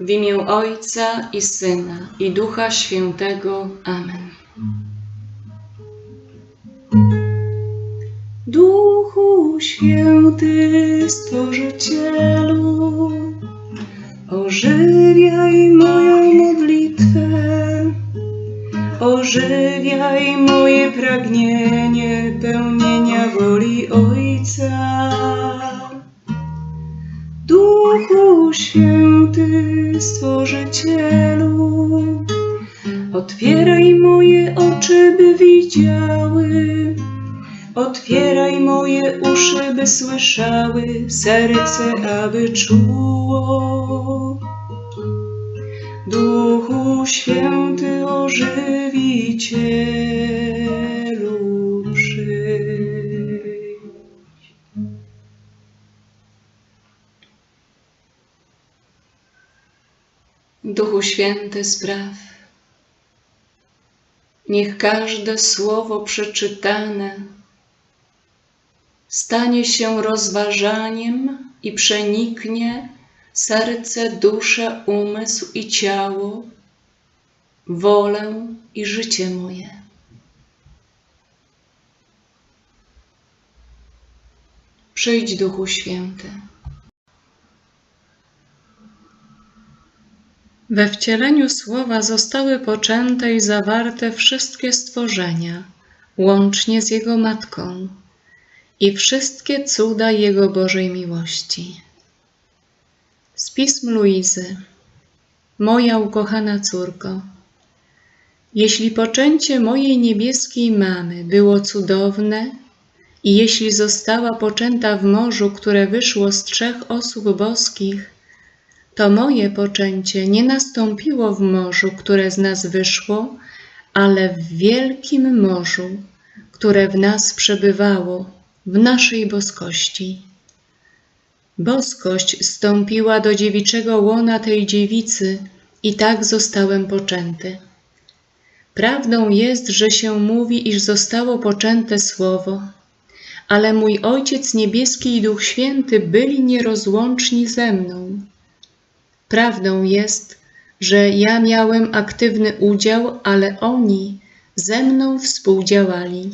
W imię Ojca i Syna i Ducha Świętego. Amen. Duchu Święty, Stworzycielu, ożywiaj moją modlitwę, ożywiaj moje pragnienie pełnienia woli Ojca. Duchu Święty, Stworzycielu, otwieraj moje oczy, by widziały, otwieraj moje uszy, by słyszały, serce, aby czuło. Duchu Święty, ożywicielu, Duchu Święty spraw. Niech każde słowo przeczytane stanie się rozważaniem i przeniknie serce, duszę, umysł i ciało, wolę i życie moje. Przyjdź, Duchu Święty. We wcieleniu słowa zostały poczęte i zawarte wszystkie stworzenia, łącznie z Jego Matką, i wszystkie cuda Jego Bożej miłości. Z pism Luizy. Moja ukochana córko, jeśli poczęcie mojej niebieskiej mamy było cudowne i jeśli została poczęta w morzu, które wyszło z trzech osób boskich, to moje poczęcie nie nastąpiło w morzu, które z nas wyszło, ale w wielkim morzu, które w nas przebywało, w naszej boskości. Boskość stąpiła do dziewiczego łona tej dziewicy i tak zostałem poczęty. Prawdą jest, że się mówi, iż zostało poczęte słowo, ale mój Ojciec Niebieski i Duch Święty byli nierozłączni ze mną. Prawdą jest, że ja miałem aktywny udział, ale oni ze mną współdziałali.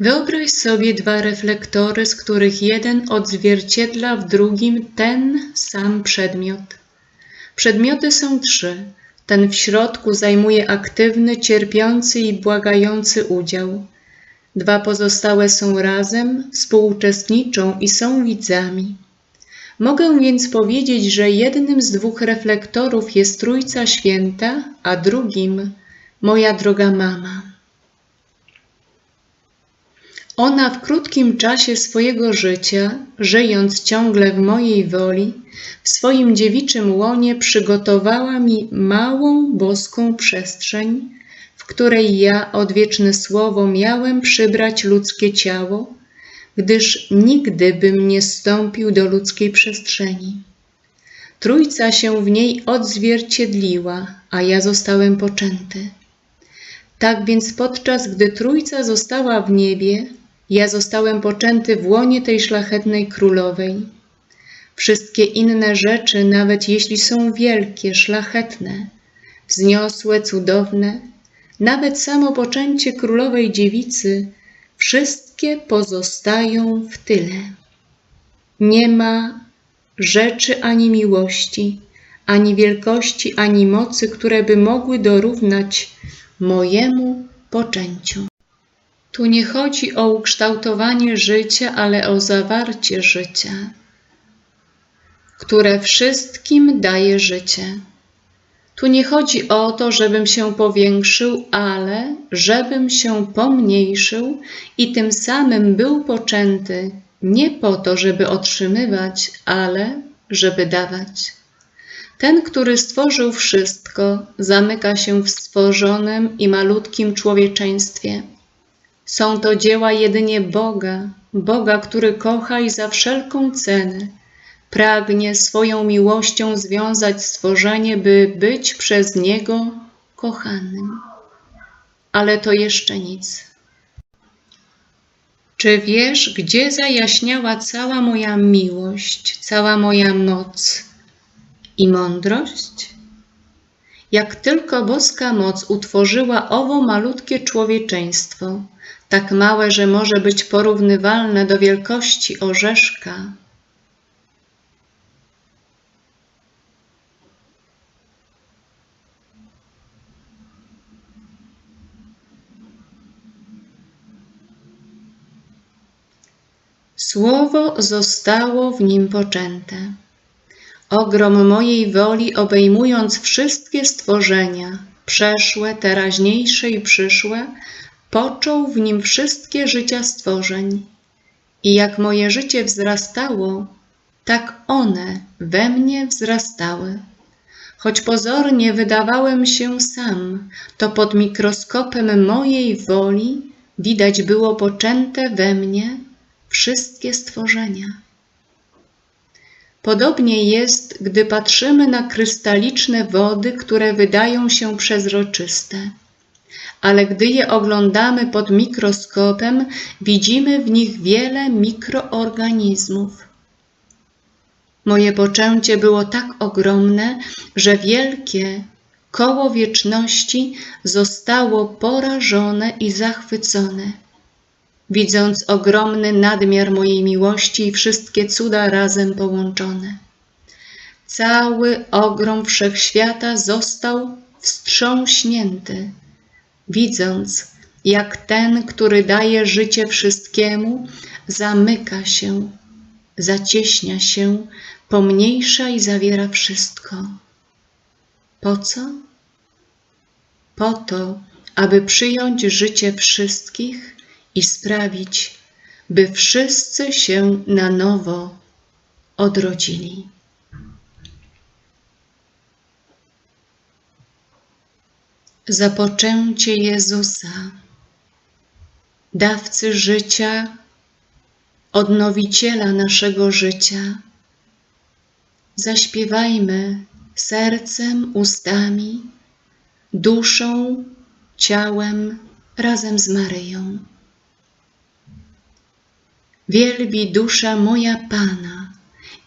Wyobraź sobie dwa reflektory, z których jeden odzwierciedla w drugim ten sam przedmiot. Przedmioty są trzy. Ten w środku zajmuje aktywny, cierpiący i błagający udział. Dwa pozostałe są razem, współuczestniczą i są widzami. Mogę więc powiedzieć, że jednym z dwóch reflektorów jest Trójca Święta, a drugim moja droga mama. Ona w krótkim czasie swojego życia, żyjąc ciągle w mojej woli, w swoim dziewiczym łonie przygotowała mi małą boską przestrzeń, w której ja, odwieczne słowo, miałem przybrać ludzkie ciało, gdyż nigdy bym nie stąpił do ludzkiej przestrzeni. Trójca się w niej odzwierciedliła, a ja zostałem poczęty. Tak więc podczas gdy Trójca została w niebie, ja zostałem poczęty w łonie tej szlachetnej królowej. Wszystkie inne rzeczy, nawet jeśli są wielkie, szlachetne, wzniosłe, cudowne, nawet samo poczęcie królowej dziewicy, wszystkie pozostają w tyle. Nie ma rzeczy ani miłości, ani wielkości, ani mocy, które by mogły dorównać mojemu poczęciu. Tu nie chodzi o ukształtowanie życia, ale o zawarcie życia, które wszystkim daje życie. Tu nie chodzi o to, żebym się powiększył, ale żebym się pomniejszył i tym samym był poczęty nie po to, żeby otrzymywać, ale żeby dawać. Ten, który stworzył wszystko, zamyka się w stworzonym i malutkim człowieczeństwie. Są to dzieła jedynie Boga, Boga, który kocha i za wszelką cenę pragnie swoją miłością związać stworzenie, by być przez Niego kochanym. Ale to jeszcze nic. Czy wiesz, gdzie zajaśniała cała moja miłość, cała moja moc i mądrość? Jak tylko boska moc utworzyła owo malutkie człowieczeństwo, tak małe, że może być porównywalne do wielkości orzeszka, Słowo zostało w nim poczęte. Ogrom mojej woli obejmując wszystkie stworzenia, przeszłe, teraźniejsze i przyszłe, począł w nim wszystkie życia stworzeń. I jak moje życie wzrastało, tak one we mnie wzrastały. Choć pozornie wydawałem się sam, to pod mikroskopem mojej woli widać było poczęte we mnie wszystkie stworzenia. Podobnie jest, gdy patrzymy na krystaliczne wody, które wydają się przezroczyste. Ale gdy je oglądamy pod mikroskopem, widzimy w nich wiele mikroorganizmów. Moje poczęcie było tak ogromne, że wielkie koło wieczności zostało porażone i zachwycone widząc ogromny nadmiar mojej miłości i wszystkie cuda razem połączone. Cały ogrom wszechświata został wstrząśnięty, widząc, jak ten, który daje życie wszystkiemu, zamyka się, zacieśnia się, pomniejsza i zawiera wszystko. Po co? Po to, aby przyjąć życie wszystkich i sprawić, by wszyscy się na nowo odrodzili. Zapoczęcie Jezusa, dawcy życia, odnowiciela naszego życia. Zaśpiewajmy sercem, ustami, duszą, ciałem razem z Maryją. Wielbi dusza moja Pana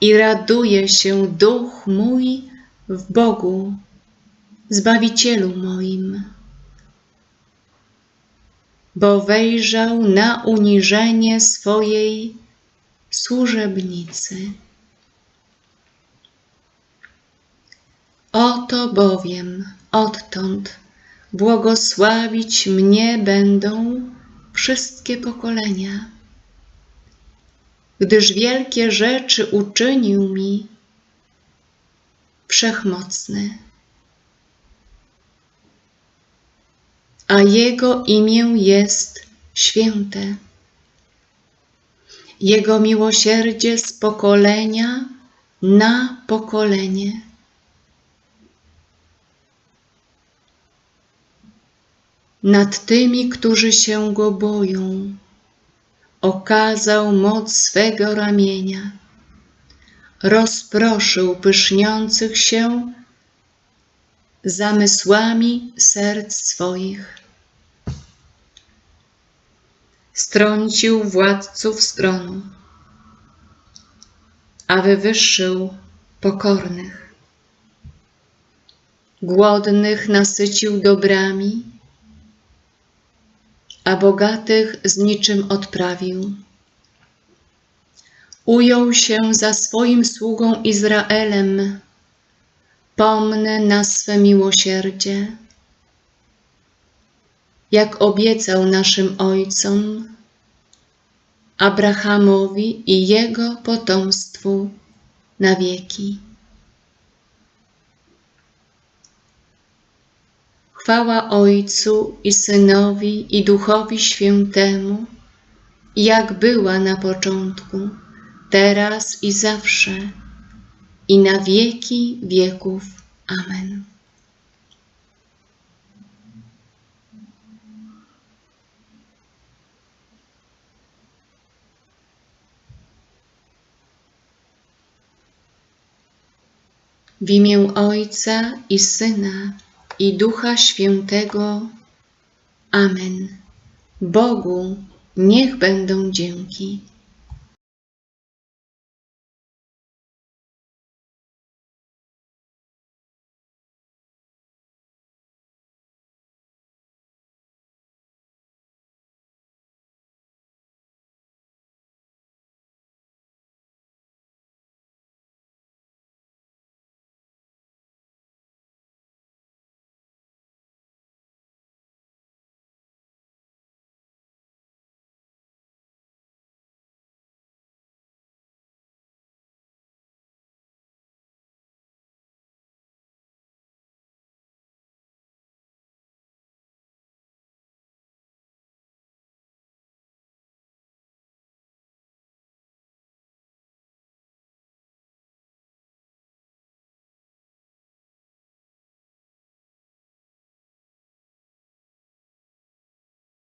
i raduje się duch mój w Bogu, Zbawicielu moim. Bo wejrzał na uniżenie swojej służebnicy. Oto bowiem odtąd błogosławić mnie będą wszystkie pokolenia gdyż wielkie rzeczy uczynił mi wszechmocny. A Jego imię jest święte. Jego miłosierdzie z pokolenia na pokolenie. Nad tymi, którzy się Go boją okazał moc swego ramienia, rozproszył pyszniących się zamysłami serc swoich. Strącił władców stronu, a wywyższył pokornych. Głodnych nasycił dobrami, a bogatych z niczym odprawił. Ujął się za swoim sługą Izraelem, pomnę na swe miłosierdzie, jak obiecał naszym ojcom, Abrahamowi i jego potomstwu na wieki. Chwała Ojcu i Synowi i Duchowi Świętemu, jak była na początku, teraz i zawsze, i na wieki wieków. Amen. W imię Ojca i Syna i Ducha Świętego. Amen. Bogu niech będą dzięki.